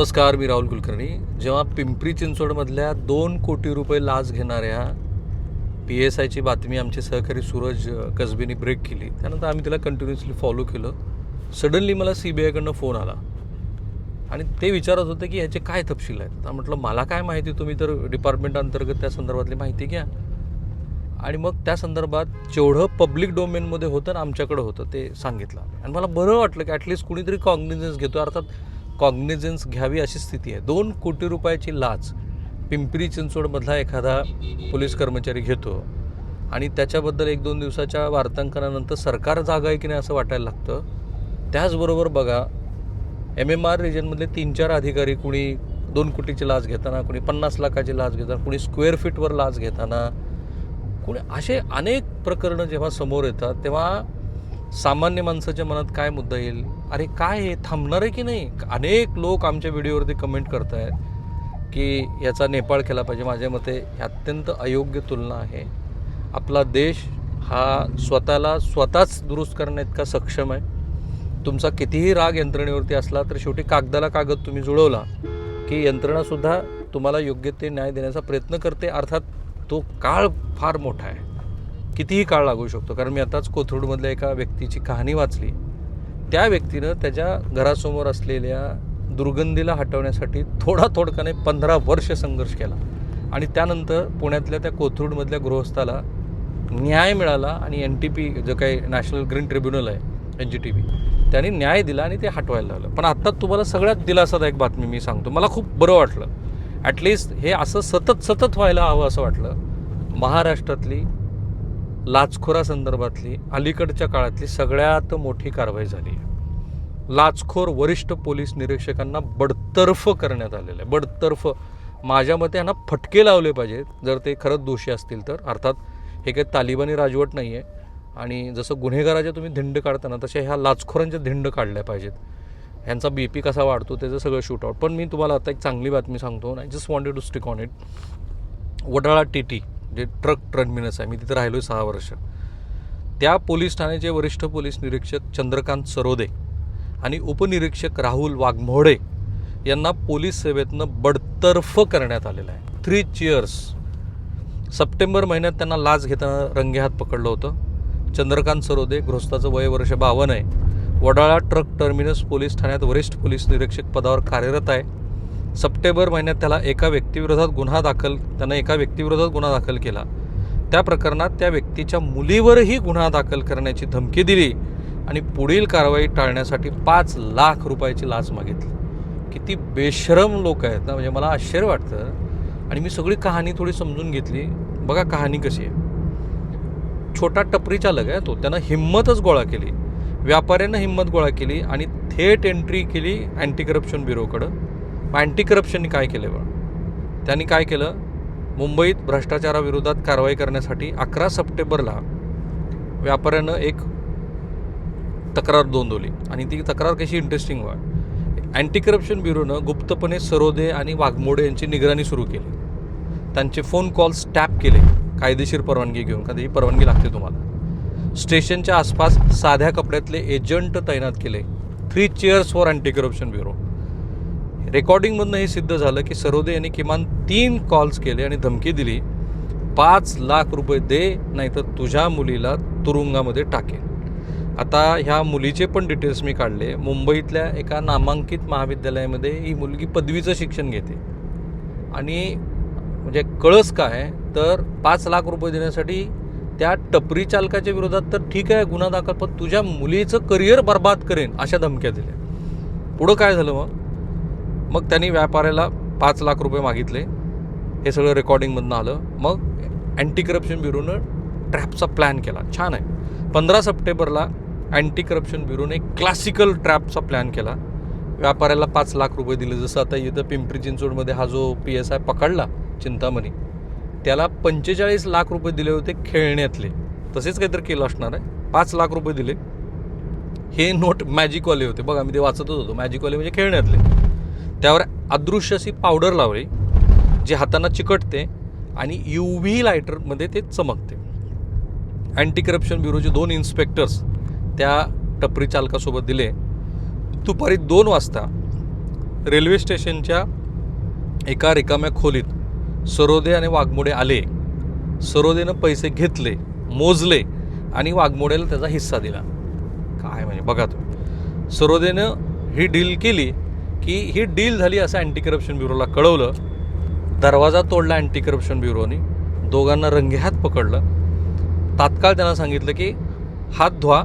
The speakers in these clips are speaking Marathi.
नमस्कार मी राहुल कुलकर्णी. जेव्हा पिंपरी चिंचवडमधल्या दोन कोटी रुपये लाच घेणाऱ्या पी एस आयची बातमी आमचे सहकारी सूरज कसबीने ब्रेक केली. त्यानंतर आम्ही तिला कंटिन्युअसली फॉलो केलं. सडनली मला सी बी आयकडनं फोन आला. आणि ते विचारत होते की ह्याचे काय तपशील आहेत? तर म्हटलं मला काय माहिती? तुम्ही तर डिपार्टमेंट अंतर्गत त्या संदर्भातली माहिती घ्या. आणि मग त्या संदर्भात जेवढं पब्लिक डोमेनमध्ये होतं ना आमच्याकडं होतं ते सांगितलं. आणि मला बरं वाटलं की ॲटलिस्ट कुणीतरी कॉग्निझन्स घेतो अर्थात कॉग्निझन्स घ्यावी अशी स्थिती आहे. दोन कोटी रुपयाची लाच पिंपरी चिंचवडमधला एखादा पोलीस कर्मचारी घेतो आणि त्याच्याबद्दल एक दोन दिवसाच्या वार्तांकनानंतर सरकार जागा आहे की नाही असं वाटायला लागतं. त्याचबरोबर बघा एम एम आर रिजनमधले तीन चार अधिकारी कुणी दोन कोटीची लाच घेताना कुणी पन्नास लाखाची लाच घेताना कुणी स्क्वेअर फीटवर लाच घेताना कुणी असे अनेक प्रकरणं जेव्हा समोर येतात तेव्हा सामान्य माणसाच्या मनात काय मुद्दा येईल? अरे काय हे? थांबणार आहे की नाही? अनेक लोक आमच्या व्हिडिओवरती कमेंट करत आहेत की याचा नेपाळ केला पाहिजे. माझ्या मते ही अत्यंत अयोग्य तुलना आहे. आपला देश हा स्वतःला स्वतःच दुरुस्त करण्याइतका सक्षम आहे. तुमचा कितीही राग यंत्रणेवरती असला तर शेवटी कागदाला कागद तुम्ही जुळवला की यंत्रणासुद्धा तुम्हाला योग्य ते न्याय देण्याचा प्रयत्न करते. अर्थात तो काळ फार मोठा आहे. कितीही काळ लागू शकतो. कारण मी आताच कोथरूडमधल्या एका व्यक्तीची कहाणी वाचली. त्या व्यक्तीनं त्याच्या घरासमोर असलेल्या दुर्गंधीला हटवण्यासाठी थोडा थोडकाने पंधरा वर्ष संघर्ष केला. आणि त्यानंतर पुण्यातल्या त्या कोथरूडमधल्या गृहस्थाला न्याय मिळाला आणि एन टी पी जो काही नॅशनल ग्रीन ट्रिब्युनल आहे एन जी टी पी त्यांनी न्याय दिला आणि ते हटवायला लावलं पण आत्ता तुम्हाला सगळ्यात दिलासादायक बातमी मी सांगतो. मला खूप बरं वाटलं. ॲटलिस्ट हे असं सतत सतत व्हायला हवं असं वाटलं. महाराष्ट्रातली लाचखोरासंदर्भातली अलीकडच्या काळातली सगळ्यात मोठी कारवाई झाली आहे. लाचखोर वरिष्ठ पोलीस निरीक्षकांना बडतर्फ करण्यात आलेलं आहे. बडतर्फ माझ्या मते यांना फटके लावले पाहिजेत. जर ते खरंच दोषी असतील तर. अर्थात हे काही तालिबानी राजवट नाही आहे आणि जसं गुन्हेगाराच्या तुम्ही धिंड काढताना तशा ह्या लाचखोरांच्या धिंड काढल्या पाहिजेत. ह्यांचा बी पी कसा वाढतो त्याचं सगळं शूटआउट पण मी तुम्हाला आता एक चांगली बातमी सांगतो. I just wanted to stick on it Wadala T T J truck terminus आहे मी तिथे राहिलो आहे सहा वर्ष. त्या पोलीस ठाण्याचे वरिष्ठ पोलीस निरीक्षक चंद्रकांत सरोदे आणि उपनिरीक्षक राहुल वाघमोडे यांना पोलीस सेवेतनं बडतर्फ करण्यात आलेलं आहे. थ्री चिअर्स सप्टेंबर महिन्यात त्यांना लाच घेताना रंगेहात पकडलं होतं. चंद्रकांत सरोदे गृहस्थाचं वय वर्ष बावन्न आहे. वडाळा ट्रक टर्मिनस पोलीस ठाण्यात वरिष्ठ पोलीस निरीक्षक पदावर कार्यरत आहे. सप्टेंबर महिन्यात त्याला एका व्यक्तीविरोधात गुन्हा दाखल त्यानं एका व्यक्तीविरोधात गुन्हा दाखल केला. त्या प्रकरणात त्या व्यक्तीच्या मुलीवरही गुन्हा दाखल करण्याची धमकी दिली आणि पुढील कारवाई टाळण्यासाठी पाच लाख रुपयाची लाच मागितली. किती बेशरम लोक आहेत ना म्हणजे मला आश्चर्य वाटतं. आणि मी सगळी कहाणी थोडी समजून घेतली. बघा कहाणी कशी आहे. छोटा टपरी चालक आहे तो. त्यानं हिंमतच गोळा केली. व्यापाऱ्यानं हिंमत गोळा केली आणि थेट एंट्री केली अँटी करप्शन ब्युरोकडं अँटी करप्शनने काय केलं बा त्यांनी काय केलं? मुंबईत भ्रष्टाचाराविरोधात कारवाई करण्यासाठी अकरा सप्टेंबरला व्यापाऱ्यानं एक तक्रार नोंदवली. आणि ती तक्रार कशी इंटरेस्टिंग व्हा अँटी करप्शन ब्युरोनं गुप्तपणे सरोदे आणि वाघमोडे यांची निगराणी सुरू केली. त्यांचे फोन कॉल्स टॅप केले. कायदेशीर परवानगी घेऊन. का ही परवानगी लागते तुम्हाला. स्टेशनच्या आसपास साध्या कपड्यातले एजंट तैनात केले. Three chairs for anti corruption bureau रेकॉर्डिंगमधनं हे सिद्ध झालं की सरोदे यांनी किमान तीन कॉल्स केले आणि धमकी दिली. पाच लाख रुपये दे नाहीतर तुझ्या मुलीला तुरुंगामध्ये टाकेन. आता ह्या मुलीचे पण डिटेल्स मी काढले. मुंबईतल्या एका नामांकित महाविद्यालयामध्ये ही मुलगी पदवीचं शिक्षण घेते. आणि म्हणजे कळस काय? तर पाच लाख रुपये देण्यासाठी त्या टपरी चालकाच्या विरोधात तर ठीक आहे गुन्हा दाखल पण तुझ्या मुलीचं करिअर बर्बाद करेन अशा धमक्या दिल्या. पुढं काय झालं मग? मग त्यांनी व्यापाऱ्याला पाच लाख रुपये मागितले. हे सगळं रेकॉर्डिंगमधनं आलं. मग अँटी करप्शन ब्युरोनं ट्रॅपचा प्लॅन केला. छान आहे. पंधरा सप्टेंबरला अँटी करप्शन ब्युरोने क्लासिकल ट्रॅपचा प्लॅन केला. व्यापाऱ्याला पाच लाख रुपये दिले. जसं आता इथं पिंपरी चिंचवडमध्ये हा जो पी एस आय पकडला चिंतामणी त्याला पंचेचाळीस लाख रुपये दिले होते खेळण्यातले. तसेच काहीतरी केलं असणार आहे. पाच लाख रुपये दिले. हे नोट मॅजिकवाले होते. बघा मी ते वाचतच होतो. मॅजिकवाले म्हणजे खेळण्यातले. त्यावर अदृश्य अशी पावडर लावली जी हातांना चिकटते आणि यू व्ही लायटरमध्ये ते चमकते. अँटी करप्शन ब्युरोचे दोन इन्स्पेक्टर्स त्या टपरी चालकासोबत दिले. दुपारी दोन वाजता रेल्वे स्टेशनच्या एका रिकाम्या खोलीत सरोदे आणि वाघमोडे आले. सरोदेनं पैसे घेतले मोजले आणि वाघमोडेला त्याचा हिस्सा दिला. काय म्हणजे बघा तुम्ही. सरोदेनं ही डील केली की ही डील झाली असं अँटी करप्शन ब्युरोला कळवलं दरवाजा तोडला अँटी करप्शन ब्युरोनी दोघांना रंगेहात पकडलं. तात्काळ त्यांना सांगितलं की हात धुवा.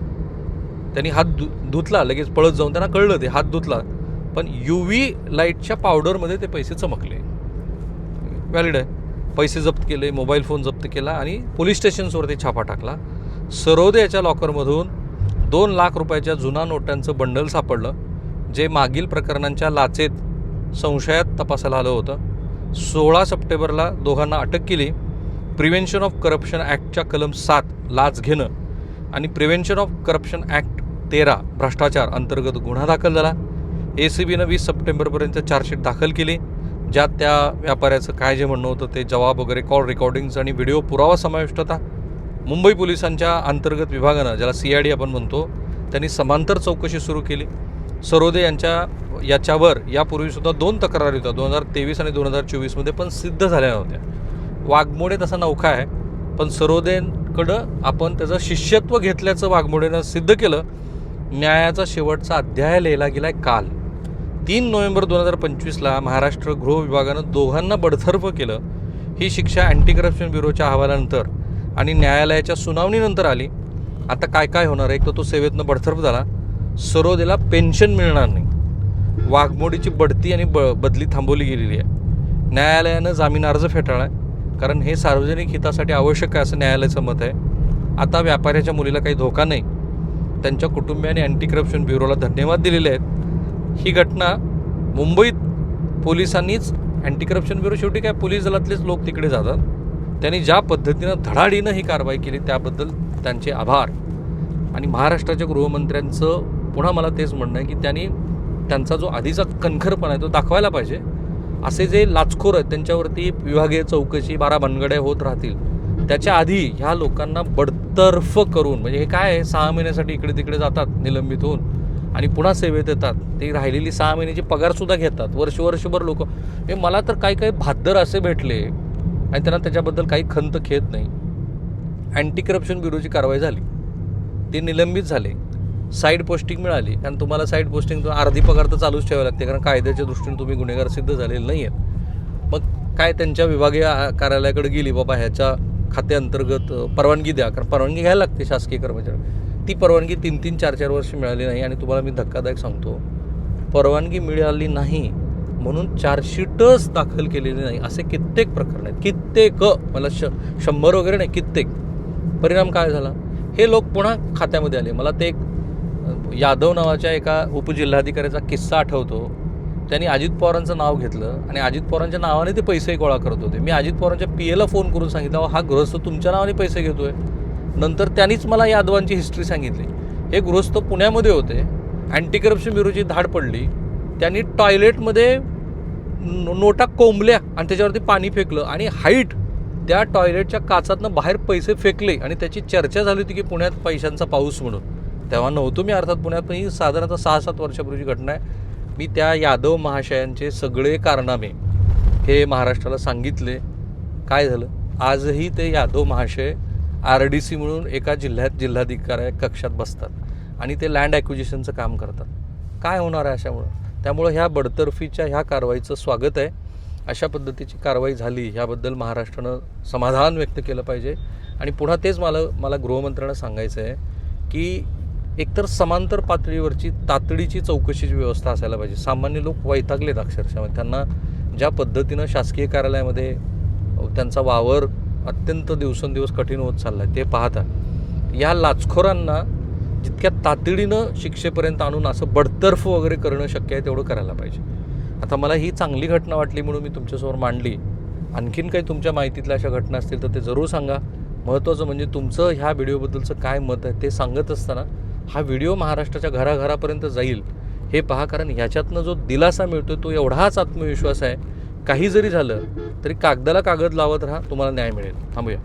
त्यांनी हात धु धुतला लगेच पळत जाऊन त्यांना कळलं ते हात धुतला. पण यू व्ही लाईटच्या पावडरमध्ये ते पैसे चमकले. व्हॅलिड आहे. पैसे जप्त केले मोबाईल फोन जप्त केला आणि पोलीस स्टेशन्सवरती छापा टाकला. सरोदे याच्या लॉकरमधून दोन लाख रुपयाच्या जुना नोटांचं बंडल सापडलं. जे मागील प्रकरणांच्या लाचेत संशयात तपासायला आलं होतं. सोळा सप्टेंबरला दोघांना अटक केली. प्रिव्हेन्शन ऑफ करप्शन ॲक्टच्या कलम सात लाच घेणं आणि प्रिव्हेन्शन ऑफ करप्शन ॲक्ट तेरा भ्रष्टाचार अंतर्गत गुन्हा दाखल झाला. ए सी बीनं वीस सप्टेंबरपर्यंत चार्जशीट दाखल केली. ज्यात त्या व्यापाऱ्याचं काय जे म्हणणं होतं ते जवाब वगैरे कॉल रेकॉर्डिंग्स आणि व्हिडिओ पुरावा समाविष्ट होता. मुंबई पोलिसांच्या अंतर्गत विभागानं ज्याला सी आय डी आपण म्हणतो त्यांनी समांतर चौकशी सुरू केली. सरोदे यांच्या याच्यावर यापूर्वीसुद्धा दोन तक्रारी होत्या. दोन हजार तेवीस आणि दोन हजार चोवीसमध्ये पण सिद्ध झाल्या नव्हत्या. वाघमोडे तसा नौखा आहे पण सरोदेकडं आपण त्याचं शिष्यत्व घेतल्याचं वाघमोडेनं सिद्ध केलं. न्यायाचा शेवटचा अध्याय लिहिला गेला आहे काल. तीन नोव्हेंबर दोन हजार पंचवीसला महाराष्ट्र गृह विभागानं दोघांना बडथर्फ केलं. ही शिक्षा अँटी करप्शन ब्युरोच्या अहवालानंतर आणि न्यायालयाच्या सुनावणीनंतर आली. आता काय काय होणार आहे? एक तर तो सेवेतनं बडथर्फ झाला. सरोदेला पेन्शन मिळणार नाही. वाघमोडीची बढती आणि ब बदली थांबवली गेलेली आहे. न्यायालयानं जामीन अर्ज फेटाळला कारण हे सार्वजनिक हितासाठी आवश्यक आहे असं न्यायालयाचं मत आहे. आता व्यापाऱ्याच्या मुलीला काही धोका नाही. त्यांच्या कुटुंबियाने अँटी करप्शन ब्युरोला धन्यवाद दिलेले आहेत. ही घटना मुंबईत पोलिसांनीच अँटी करप्शन ब्युरो शेवटी काय पोलीस दलातलेच लोक तिकडे जातात. त्यांनी ज्या पद्धतीनं धडाडीनं ही कारवाई केली त्याबद्दल त्यांचे आभार. आणि महाराष्ट्राच्या गृहमंत्र्यांचं पुन्हा मला तेच म्हणणं आहे की त्यांनी त्यांचा जो आधीचा कणखरपणा आहे तो दाखवायला पाहिजे. असे जे लाचखोर आहेत त्यांच्यावरती विभागीय चौकशी बारा भानगड्या होत राहतील. त्याच्या आधी ह्या लोकांना बडतर्फ करून म्हणजे हे काय आहे? सहा महिन्यासाठी इकडे तिकडे जातात निलंबित होऊन. आणि पुन्हा सेवेत येतात. ते राहिलेली सहा महिन्याची पगारसुद्धा घेतात. वर्ष वर्षभर लोक. हे मला तर काही काही भाद्दर असे भेटले आणि त्यांना त्याच्याबद्दल काही खंत खेद नाही. अँटी करप्शन ब्युरोची कारवाई झाली. ते निलंबित झाले. साईड पोस्टिंग मिळाली. कारण तुम्हाला साईड पोस्टिंग अर्धी पगार तर चालूच ठेवावी लागते. कारण कायद्याच्या दृष्टीने तुम्ही गुन्हेगार सिद्ध झालेले नाही आहेत मग काय त्यांच्या विभागीय आ- कार्यालयाकडे गेली बाबा ह्याच्या खात्याअंतर्गत परवानगी द्या. कारण परवानगी घ्यायला लागते शासकीय कर्मचारी. ती परवानगी तीन तीन चार चार वर्ष मिळाली नाही. आणि तुम्हाला मी धक्कादायक सांगतो परवानगी मिळाली नाही म्हणून चार्जशीटच दाखल केलेली नाही. असे कित्येक प्रकरण आहेत. कित्येक मला श शंभर वगैरे नाही कित्येक. परिणाम काय झाला? हे लोक पुन्हा खात्यामध्ये आले. मला ते एक यादव नावाच्या एका उपजिल्हाधिकाऱ्याचा किस्सा आठवतो. त्यांनी अजित पवारांचं नाव घेतलं आणि अजित पवारांच्या नावाने ते पैसे गोळा करत होते. मी अजित पवारांच्या पी एला फोन करून सांगितला हा गृहस्थ तुमच्या नावाने पैसे घेतोय. नंतर त्यांनीच मला यादवांची हिस्ट्री सांगितली. हे गृहस्थ पुण्यामध्ये होते. अँटी करप्शन ब्युरोची धाड पडली. त्यांनी टॉयलेटमध्ये नोटा कोंबल्या आणि त्याच्यावरती पाणी फेकलं आणि हाईट त्या टॉयलेटच्या काचातनं बाहेर पैसे फेकले आणि त्याची चर्चा झाली होती की पुण्यात पैशांचा पाऊस म्हणून. तेव्हा नव्हतो मी अर्थात पुण्यात पण ही साधारणतः सहा सात वर्षापूर्वीची घटना आहे. मी त्या यादव महाशयांचे सगळे कारनामे हे महाराष्ट्राला सांगितले. काय झालं? आजही ते यादव महाशय आर डी सी म्हणून एका जिल्ह्यात जिल्हाधिकारी कक्षात बसतात आणि ते लँड ॲक्विजिशनचं काम करतात. काय होणार आहे अशामुळं? त्यामुळं ह्या बडतर्फीच्या ह्या कारवाईचं स्वागत आहे. अशा पद्धतीची कारवाई झाली ह्याबद्दल महाराष्ट्रानं समाधान व्यक्त केलं पाहिजे. आणि पुन्हा तेच मला मला गृहमंत्र्यांना सांगायचं आहे की एकतर समांतर पातळीवरची तातडीची चौकशीची व्यवस्था असायला पाहिजे. सामान्य लोक वैतागलेत अक्षरशः. म्हणजे त्यांना ज्या पद्धतीनं शासकीय कार्यालयामध्ये त्यांचा वावर अत्यंत दिवसेंदिवस कठीण होत चालला आहे ते पाहता या लाचखोरांना जितक्या तातडीनं शिक्षेपर्यंत आणून असं बडतर्फ वगैरे करणं शक्य आहे तेवढं करायला पाहिजे. आता मला ही चांगली घटना वाटली म्हणून मी तुमच्यासमोर मांडली. आणखीन काही तुमच्या माहितीतल्या अशा घटना असतील तर ते जरूर सांगा. महत्त्वाचं म्हणजे तुमचं ह्या व्हिडिओबद्दलचं काय मत आहे ते सांगत असताना हा व्हिडिओ महाराष्ट्राच्या घराघरापर्यंत जाईल हे पहा कारण ह्याच्यातनं जो दिलासा मिळतो तो एवढाच आत्मविश्वास आहे. काही जरी झालं तरी कागदाला कागद लावत राहा तुम्हाला न्याय मिळेल. थांबूया.